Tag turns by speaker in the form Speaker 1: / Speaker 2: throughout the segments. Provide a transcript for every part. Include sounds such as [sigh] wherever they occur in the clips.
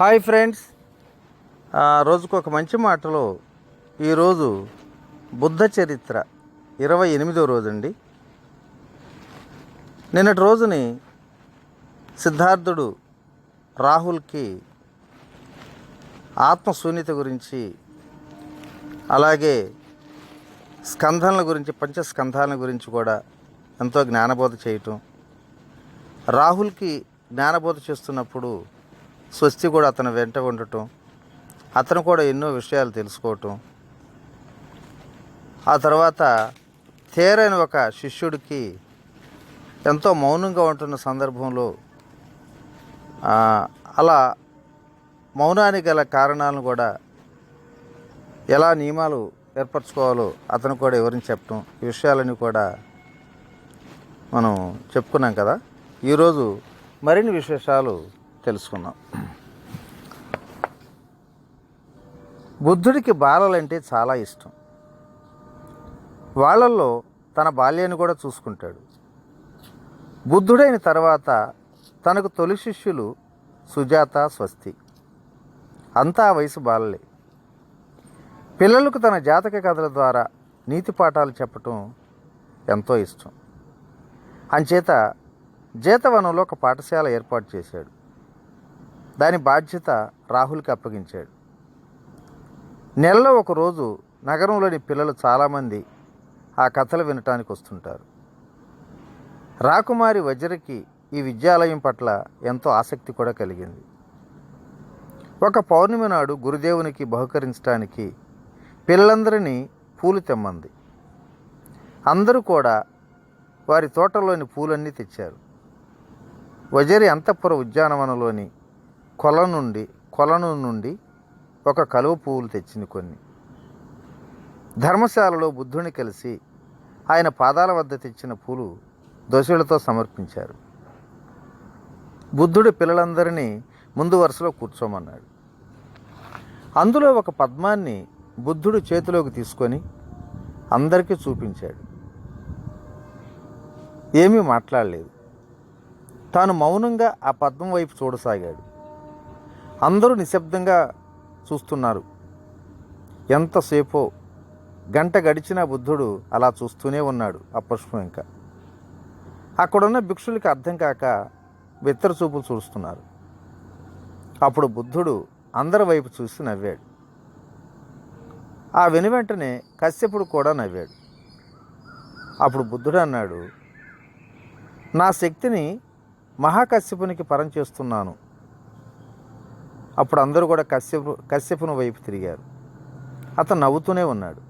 Speaker 1: Hi friends. రోజుకు ఒక మంచి మాటలో ఈరోజు బుద్ధ చరిత్ర ఇరవై ఎనిమిదో రోజండి. నిన్నటి రోజుని సిద్ధార్థుడు రాహుల్కి ఆత్మశూన్యత గురించి అలాగే స్కంధాల గురించి పంచస్కంధాల గురించి కూడా ఎంతో జ్ఞానబోధ చేయటం రాహుల్కి జ్ఞానబోధ చేస్తున్నప్పుడు స్వస్తి కూడా అతను వెంట ఉండటం అతను కూడా ఎన్నో విషయాలు తెలుసుకోవటం. ఆ తర్వాత తేరైన ఒక శిష్యుడికి ఎంతో మౌనంగా ఉంటున్న సందర్భంలో అలా మౌనానికి గల కారణాలను కూడా ఎలా నియమాలు ఏర్పరచుకోవాలో అతను కూడా ఎవరిని చెప్పటం ఈ విషయాలని కూడా మనం చెప్పుకున్నాం కదా. ఈరోజు మరిన్ని విశేషాలు తెలుసుకుందాం. బుద్ధుడికి బాలలంటే చాలా ఇష్టం. వాళ్ళల్లో తన బాల్యాన్ని కూడా చూసుకుంటాడు. బుద్ధుడైన తర్వాత తనకు తొలి శిష్యులు సుజాత స్వస్తి. అంతా ఆ వయసు బాలలే. పిల్లలకు తన జాతక కథల ద్వారా నీతి పాఠాలు చెప్పటం ఎంతో ఇష్టం. అంచేత జీతవనంలో ఒక పాఠశాల ఏర్పాటు చేశాడు. దాని బాధ్యత రాహుల్కి అప్పగించాడు. నెలలో ఒకరోజు నగరంలోని పిల్లలు చాలామంది ఆ కథలు వినటానికి వస్తుంటారు. రాకుమారి వజ్రకి ఈ విద్యాలయం పట్ల ఎంతో ఆసక్తి కూడా కలిగింది. ఒక పౌర్ణమి నాడు గురుదేవునికి బహుకరించడానికి పిల్లలందరినీ పూలు తెమ్మంది. అందరూ కూడా వారి తోటలోని పూలన్నీ తెచ్చారు. వజరి అంతఃపుర ఉద్యానవనంలోని కొల నుండి కొలను నుండి ఒక కలువ పువ్వులు తెచ్చింది కొన్ని. ధర్మశాలలో బుద్ధుని కలిసి ఆయన పాదాల వద్ద తెచ్చిన పూలు దోషులతో సమర్పించారు. బుద్ధుడు పిల్లలందరినీ ముందు వరుసలో కూర్చోమన్నాడు. అందులో ఒక పద్మాన్ని బుద్ధుడు చేతిలోకి తీసుకొని అందరికీ చూపించాడు. ఏమీ మాట్లాడలేదు. తాను మౌనంగా ఆ పద్మం వైపు చూడసాగాడు. అందరూ నిశ్శబ్దంగా చూస్తున్నారు. ఎంతసేపో గంట గడిచినా బుద్ధుడు అలా చూస్తూనే ఉన్నాడు ఆ పుష్పం ఇంకా. అక్కడున్న భిక్షులకి అర్థం కాక బెత్తర చూపులు చూస్తున్నారు. అప్పుడు బుద్ధుడు అందరి వైపు చూసి నవ్వాడు. ఆ వెను వెంటనే కశ్యపుడు కూడా నవ్వాడు. అప్పుడు బుద్ధుడు అన్నాడు నా శక్తిని మహాకశ్యపునికి పరం చేస్తున్నాను. అప్పుడు అందరూ కూడా కశ్యపు కశ్యపుని వైపు తిరిగారు. అతను నవ్వుతూనే ఉన్నాడు.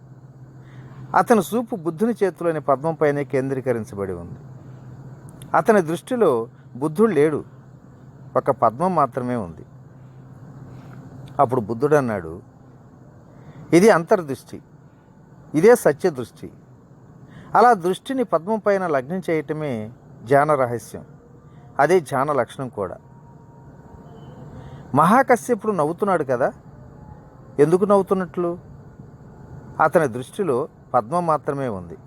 Speaker 1: అతని చూపు బుద్ధుని చేతిలోని పద్మంపైనే కేంద్రీకరించబడి ఉంది. అతని దృష్టిలో బుద్ధుడు లేడు. ఒక పద్మం మాత్రమే ఉంది. అప్పుడు బుద్ధుడు అన్నాడు ఇది అంతర్దృష్టి. ఇదే సత్య దృష్టి అలా దృష్టిని పద్మం పైన లగ్నం చేయటమే ధ్యాన రహస్యం. అదే ధ్యాన లక్షణం కూడా. మహాకశ్యపుడు నవ్వుతున్నాడు కదా? ఎందుకు నవ్వుతున్నట్లు? అతని దృష్టిలో పద్మం మాత్రమే ఉంది.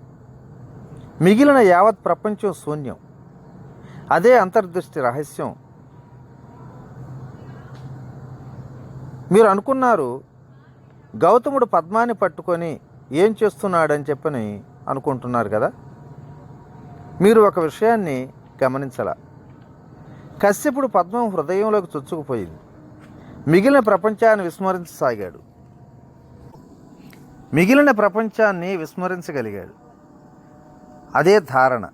Speaker 1: మిగిలిన యావత్ ప్రపంచం శూన్యం. అదే అంతర్దృష్టి రహస్యం. మీరు అనుకున్నారు గౌతముడు పద్మాన్ని పట్టుకొని ఏం చేస్తున్నాడని చెప్పని అనుకుంటున్నారు కదా? మీరు ఒక విషయాన్ని గమనించాల. కశ్యపుడు పద్మం హృదయంలోకి చొచ్చుకుపోయింది. మిగిలిన ప్రపంచాన్ని విస్మరించసాగాడు. మిగిలిన ప్రపంచాన్ని విస్మరించగలిగాడు. అదే ధారణ.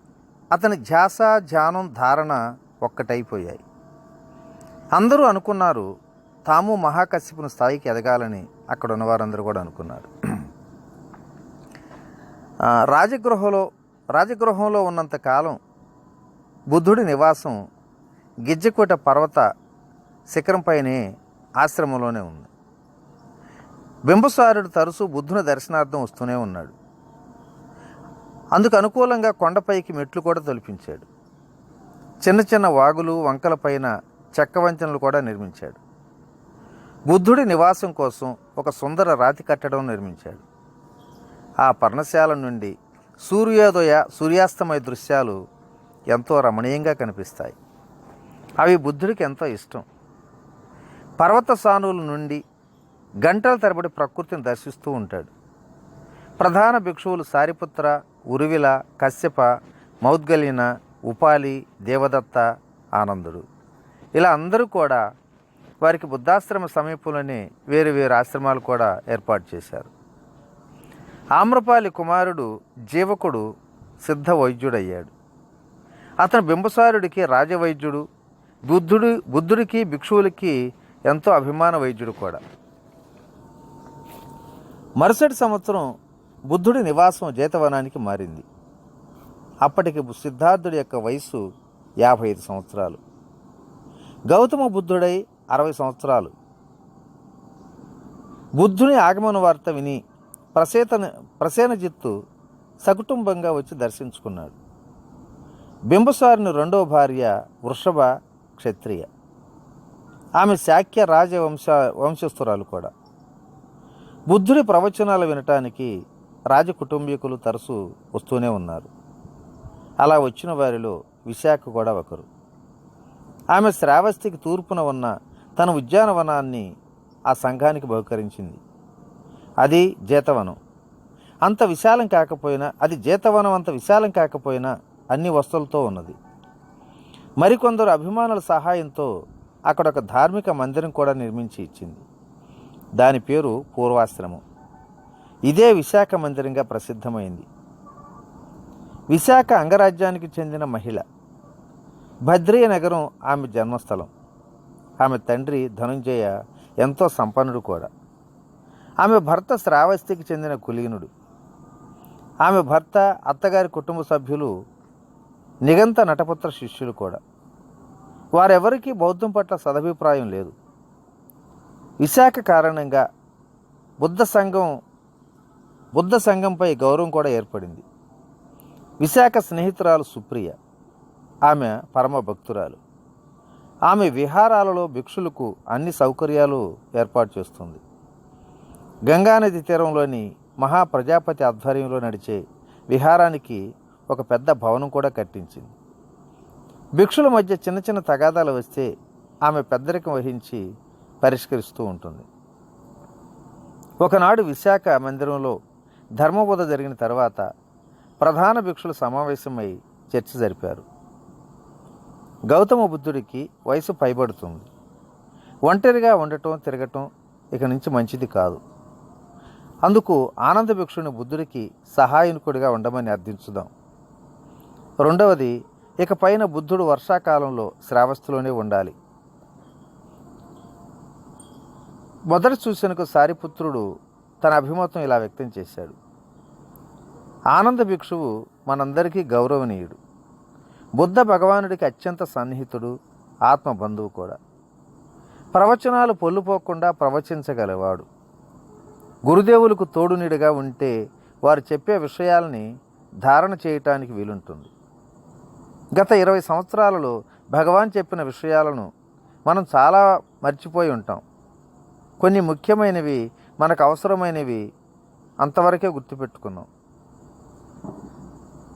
Speaker 1: అతని ధ్యాస ధ్యానం ధారణ ఒక్కటైపోయాయి. అందరూ అనుకున్నారు తాము మహాకశ్యపుని స్థాయికి ఎదగాలని అక్కడ ఉన్న వారందరూ కూడా అనుకున్నారు. రాజగృహలో రాజగృహంలో రాజగృహంలో ఉన్నంత కాలం బుద్ధుడి నివాసం గిజ్జకోట పర్వత శిఖరంపైనే ఆశ్రమంలోనే ఉంది. బింబసారుడు తరచూ బుద్ధుని దర్శనార్థం వస్తూనే ఉన్నాడు. అందుకు అనుకూలంగా కొండపైకి మెట్లు కూడా తొలిపించాడు. చిన్న చిన్న వాగులు వంకలపైన చెక్క వంచనలు కూడా నిర్మించాడు. బుద్ధుడి నివాసం కోసం ఒక సుందర రాతి కట్టడం నిర్మించాడు. ఆ పర్ణశాల నుండి సూర్యోదయ సూర్యాస్తమయ దృశ్యాలు ఎంతో రమణీయంగా కనిపిస్తాయి. అవి బుద్ధుడికి ఎంతో ఇష్టం. పర్వత సానువుల నుండి గంటల తరబడి ప్రకృతిని దర్శిస్తూ ఉంటాడు. ప్రధాన భిక్షువులు సారిపుత్ర ఉరువిల కశ్యప మౌద్గలిన ఉపాలి దేవదత్త ఆనందుడు. ఇలా అందరూ కూడా వారికి బుద్ధాశ్రమ సమీపంలోనే వేరు వేరు ఆశ్రమాలు కూడా ఏర్పాటు చేశారు. ఆమ్రపాలి కుమారుడు జీవకుడు సిద్ధ వైద్యుడయ్యాడు. అతను బింబసారుడికి రాజవైద్యుడు బుద్ధుడు బుద్ధుడికి భిక్షువులకి ఎంతో అభిమాన వైద్యుడు కూడా. మరుసటి సంవత్సరం బుద్ధుడి నివాసం జేతవనానికి మారింది. అప్పటికి సిద్ధార్థుడి యొక్క వయస్సు యాభై ఐదు సంవత్సరాలు. గౌతమ బుద్ధుడై అరవై సంవత్సరాలు. బుద్ధుని ఆగమన వార్త విని ప్రసేతన ప్రసేనజిత్తు సకుటుంబంగా వచ్చి దర్శించుకున్నాడు. బింబసారిని రెండవ భార్య వృషభ క్షత్రియ. ఆమె శాక్య రాజవంశ వంశస్థురాలు కూడా. బుద్ధుడి ప్రవచనాలు వినటానికి రాజకుటుంబీకులు తరచు వస్తూనే ఉన్నారు. అలా వచ్చిన వారిలో విశాఖ కూడా ఒకరు. ఆమె శ్రావస్తికి తూర్పున ఉన్న తన ఉద్యానవనాన్ని ఆ సంఘానికి బహుకరించింది. అది జీతవనం. అంత విశాలం కాకపోయినా అది జీతవనం అంత విశాలం కాకపోయినా అన్ని వస్తువులతో ఉన్నది. మరికొందరు అభిమానుల సహాయంతో అక్కడ ఒక ధార్మిక మందిరం కూడా నిర్మించి ఇచ్చింది. దాని పేరు పూర్వాశ్రమం. ఇదే విశాఖ మందిరంగా ప్రసిద్ధమైంది. విశాఖ అంగరాజ్యానికి చెందిన మహిళ. భద్రియ నగరం ఆమె జన్మస్థలం. ఆమె తండ్రి ధనుంజయ ఎంతో సంపన్నుడు కూడా. ఆమె భర్త శ్రావస్తికి చెందిన కులీనుడు. ఆమె భర్త అత్తగారి కుటుంబ సభ్యులు నిగంత నటపుత్ర శిష్యులు కూడా. వారెవరికీ బౌద్ధం పట్ల సదభిప్రాయం లేదు. విశాఖ కారణంగా బుద్ధ సంఘం బుద్ధ సంఘంపై గౌరవం కూడా ఏర్పడింది. విశాఖ స్నేహితురాలు సుప్రియ ఆమె పరమ భక్తురాలు. ఆమె విహారాలలో భిక్షులకు అన్ని సౌకర్యాలు ఏర్పాటు చేస్తుంది. గంగానది తీరంలోని మహా ప్రజాపతి ఆధ్వర్యంలో నడిచే విహారానికి ఒక పెద్ద భవనం కూడా కట్టించింది. భిక్షుల మధ్య చిన్న చిన్న తగాదాలు వస్తే ఆమె పెద్దరికం వహించి పరిష్కరిస్తూ ఉంటుంది. ఒకనాడు విశాఖ మందిరంలో ధర్మబోధ జరిగిన తర్వాత ప్రధాన భిక్షులు సమావేశమై చర్చ జరిపారు. గౌతమ బుద్ధుడికి వయసు పైబడుతుంది. ఒంటరిగా ఉండటం తిరగటం ఇక నుంచి మంచిది కాదు. అందుకు ఆనంద భిక్షుని బుద్ధుడికి సహాయకుడిగా ఉండమని అర్థించుదాం. రెండవది ఇక పైన బుద్ధుడు వర్షాకాలంలో శ్రావస్తులోనే ఉండాలి. మొదటి సూచనకు సారిపుత్రుడు తన అభిమతం ఇలా వ్యక్తం చేశాడు. ఆనంద భిక్షువు మనందరికీ గౌరవనీయుడు. బుద్ధ భగవానుడికి అత్యంత సన్నిహితుడు ఆత్మ బంధువు కూడా. ప్రవచనాలు పొల్లుపోకుండా ప్రవచించగలవాడు. గురుదేవులకు తోడునీడుగా ఉంటే వారు చెప్పే విషయాల్ని ధారణ చేయటానికి వీలుంటుంది. గత ఇరవై సంవత్సరాలలో భగవాన్ చెప్పిన విషయాలను మనం చాలా మర్చిపోయి ఉంటాం. కొన్ని ముఖ్యమైనవి మనకు అవసరమైనవి అంతవరకే గుర్తుపెట్టుకున్నాం.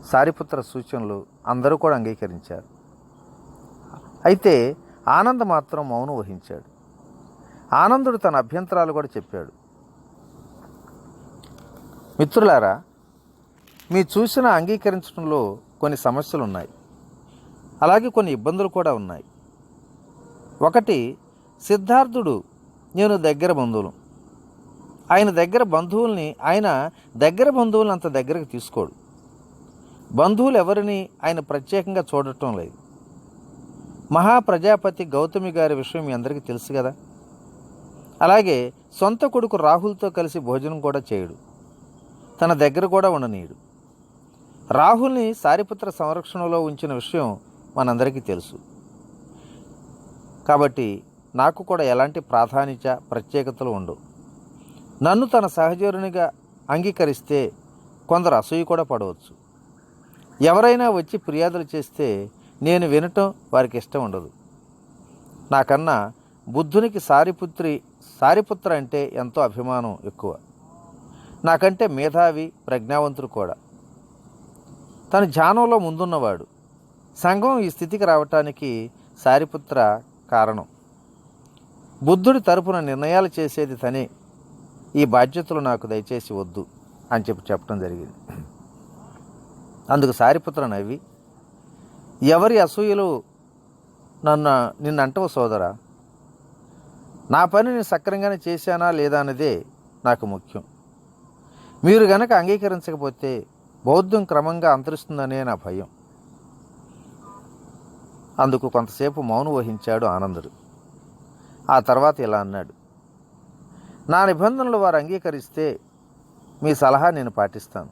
Speaker 1: సారిపుత్ర సూచనలు అందరూ కూడా అంగీకరించారు. అయితే ఆనంద్ మాత్రం మౌనం వహించాడు. ఆనందుడు తన అభ్యంతరాలు కూడా చెప్పాడు. మిత్రులారా మీ చూసిన అంగీకరించడంలో కొన్ని సమస్యలు ఉన్నాయి అలాగే కొన్ని ఇబ్బందులు కూడా ఉన్నాయి. ఒకటి సిద్ధార్థుడు నేను దగ్గర బంధువులు. ఆయన దగ్గర బంధువుల్ని ఆయన దగ్గర బంధువులను అంత దగ్గరకు తీసుకోడు. బంధువులు ఎవరిని ఆయన ప్రత్యేకంగా చూడటం లేదు. మహాప్రజాపతి గౌతమి గారి విషయం మీ అందరికీ తెలుసు కదా? అలాగే సొంత కొడుకు రాహుల్తో కలిసి భోజనం కూడా చేయడు. తన దగ్గర కూడా ఉండనీయుడు. రాహుల్ని సారిపుత్ర సంరక్షణలో ఉంచిన విషయం మనందరికీ తెలుసు. కాబట్టి నాకు కూడా ఎలాంటి ప్రాధాన్యత ప్రత్యేకతలు ఉండవు. నన్ను తన సహచరునిగా అంగీకరిస్తే కొందరు అసూయ కూడా పడవచ్చు. ఎవరైనా వచ్చి ఫిర్యాదులు చేస్తే నేను వినటం వారికి ఇష్టం ఉండదు. నాకన్నా బుద్ధునికి సారిపుత్రి సారిపుత్ర అంటే ఎంతో అభిమానం ఎక్కువ. నాకంటే మేధావి ప్రజ్ఞావంతుడు కూడా. తన ధ్యానంలో ముందున్నవాడు. సంఘం ఈ స్థితికి రావటానికి సారిపుత్ర కారణం. బుద్ధుడి తరపున నిర్ణయాలు చేసేది తనే. ఈ బాధ్యతలు నాకు దయచేసి వద్దు అని చెప్పి చెప్పడం జరిగింది. అందుకు సారిపుత్ర నవ్వి ఎవరి అసూయలు నన్ను నిన్నంటవు సోదరా? నా పని నేను సక్రంగానే చేశానా లేదా అన్నదే నాకు ముఖ్యం. మీరు గనక అంగీకరించకపోతే బౌద్ధం క్రమంగా అంతరిస్తుందనే నా భయం. అందుకు కొంతసేపు మౌనం వహించాడు ఆనందుడు. ఆ తర్వాత ఇలా అన్నాడు నా నిబంధనలు వారు అంగీకరిస్తే మీ సలహా నేను పాటిస్తాను.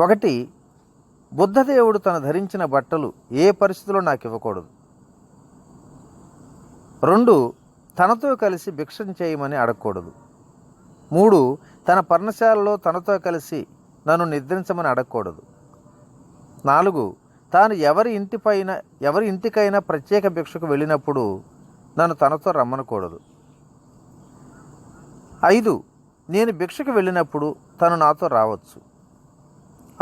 Speaker 1: ఒకటి బుద్ధదేవుడు తను ధరించిన బట్టలు ఏ పరిస్థితిలో నాకు ఇవ్వకూడదు. రెండు తనతో కలిసి భిక్షం చేయమని అడగకూడదు. మూడు తన పర్ణశాలలో తనతో కలిసి నన్ను నిద్రించమని అడగకూడదు. నాలుగు తాను ఎవరి ఇంటిపైన ఎవరి ఇంటికైనా ప్రత్యేక భిక్షకు వెళ్ళినప్పుడు నన్ను తనతో రమ్మనకూడదు. ఐదు నేను భిక్షకు వెళ్ళినప్పుడు తను నాతో రావచ్చు.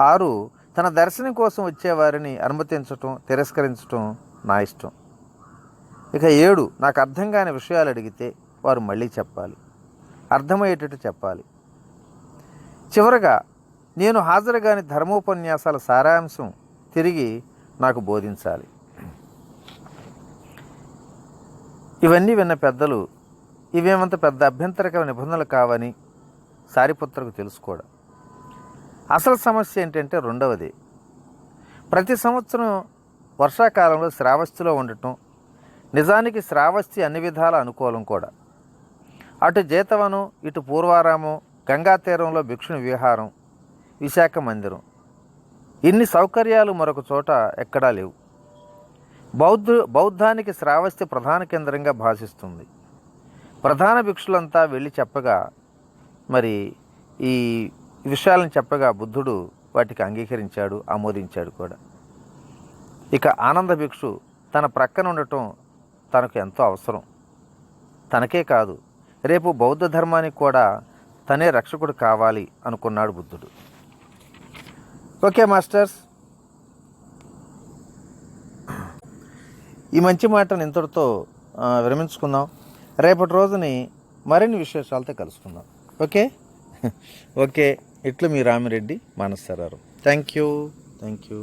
Speaker 1: ఆరు తన దర్శనం కోసం వచ్చేవారిని అనుమతించటం తిరస్కరించటం నా ఇష్టం. ఇక ఏడు నాకు అర్థం కాని విషయాలు అడిగితే వారు మళ్ళీ చెప్పాలి. అర్థమయ్యేటట్టు చెప్పాలి. చివరగా నేను హాజరుగాని ధర్మోపన్యాసాల సారాంశం తిరిగి నాకు బోధించాలి. ఇవన్నీ విన్న పెద్దలు ఇవేమంత పెద్ద అభ్యంతరకర నిబంధనలు కావని సారిపుత్రకు తెలుసుకోవడం. అసలు సమస్య ఏంటంటే రెండవది ప్రతి సంవత్సరం వర్షాకాలంలో శ్రావస్తిలో ఉండటం నిజానికి శ్రావస్తి అన్ని విధాల అనుకూలం కూడా. అటు జేతవనం ఇటు పూర్వారామం గంగా తీరంలో భిక్షుని విహారం విశాఖ మందిరం. ఇన్ని సౌకర్యాలు మరొక చోట ఎక్కడా లేవు. బౌద్ధ బౌద్ధానికి శ్రావస్తి ప్రధాన కేంద్రంగా భాషిస్తుంది. ప్రధాన భిక్షులంతా వెళ్ళి చెప్పగా మరి ఈ విషయాలను చెప్పగా బుద్ధుడు వాటికి అంగీకరించాడు ఆమోదించాడు కూడా. ఇక ఆనంద భిక్షు తన ప్రక్కన ఉండటం తనకు ఎంతో అవసరం. తనకే కాదు రేపు బౌద్ధ ధర్మానికి కూడా తనే రక్షకుడు కావాలి అనుకున్నాడు బుద్ధుడు. Okay masters. ఈ మంచి మాటను ఇంతటితో విరమించుకుందాం. రేపటి రోజుని మరిన్ని విశేషాలతో కలుసుకుందాం. ఓకే? [laughs] ఓకే. ఇట్లు మీ రామిరెడ్డి మానసరారు థ్యాంక్ యూ థ్యాంక్ యూ